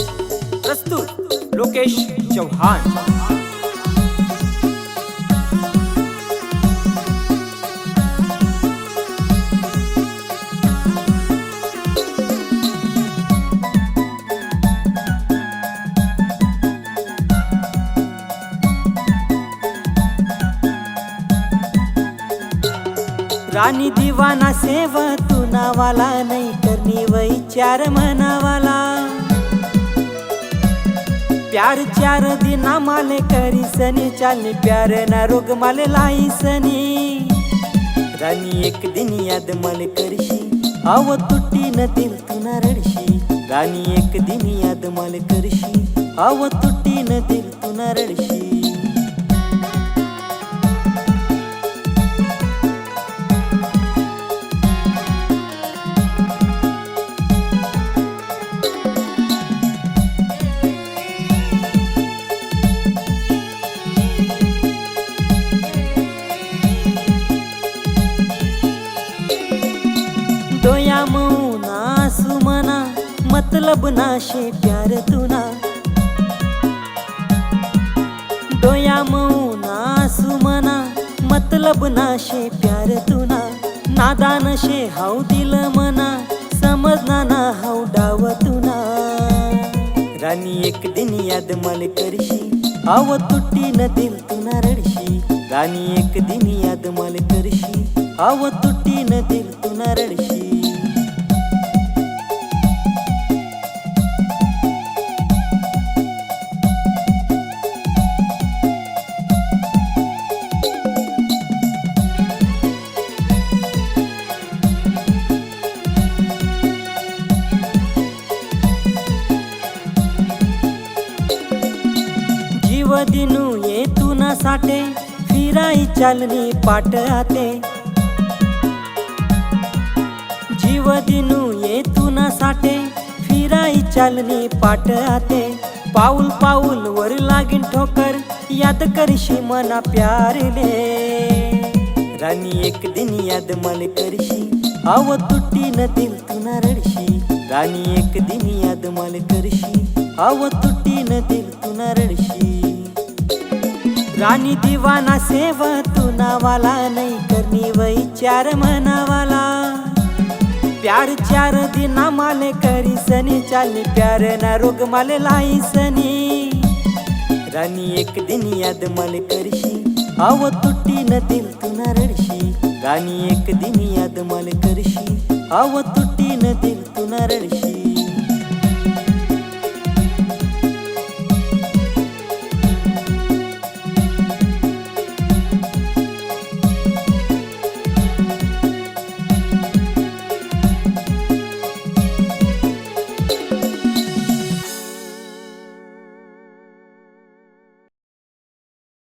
प्रस्तुत लोकेश चव्हाण राणी दिवाना सेवा तू नावाला नाही करनी वैचार म्हणावा. प्यार चार दिना माले करी सनी चालनी प्यार ना रोग माले लाई सनी राणी एक दिन याद माले करशी आव तुटी न दिल तुना रडशी. राणी एक दिन याद माले करशी आव तुटी न दिल तुना रडशी. मतलब नाशे प्यार तुना. डोया मौना सुमना मतलब नाशे प्यार तुना. नादान शे हाव दिल मना समजना ना हाव डाव तुना. राणी एक दिन याद मल करशी आव तुटी न दिल तुना रडशी. राणी एक दिन याद मल करशी आव तुटी न दिल तुना रडशी. दिनू ये तू ना साठे फिराई चालनी पाट आते जीव दिनू ये तू ना साठे फिराई चालनी पाट आते पाऊल पाऊल वर लागीन ठोकर याद करशी मना प्यारले. राणी एक दिन याद मन करशी आव तुटी न दिल तू ना रडशी. राणी एक दिन याद मल करशी आव तुटी न दिल तू ना रडशी. राणी दिवाना सेव तू नावाला नाही करनी वैचार म्हणावाला प्यार चार दिना माले करी सनी चालनी प्यार ना रोग माले लाई सनी. राणी एक दिन याद माले करशी आव तुटी न दिल तू रडशी. राणी एक दिन याद माले करशी आव तुटी न दिल तू रडशी.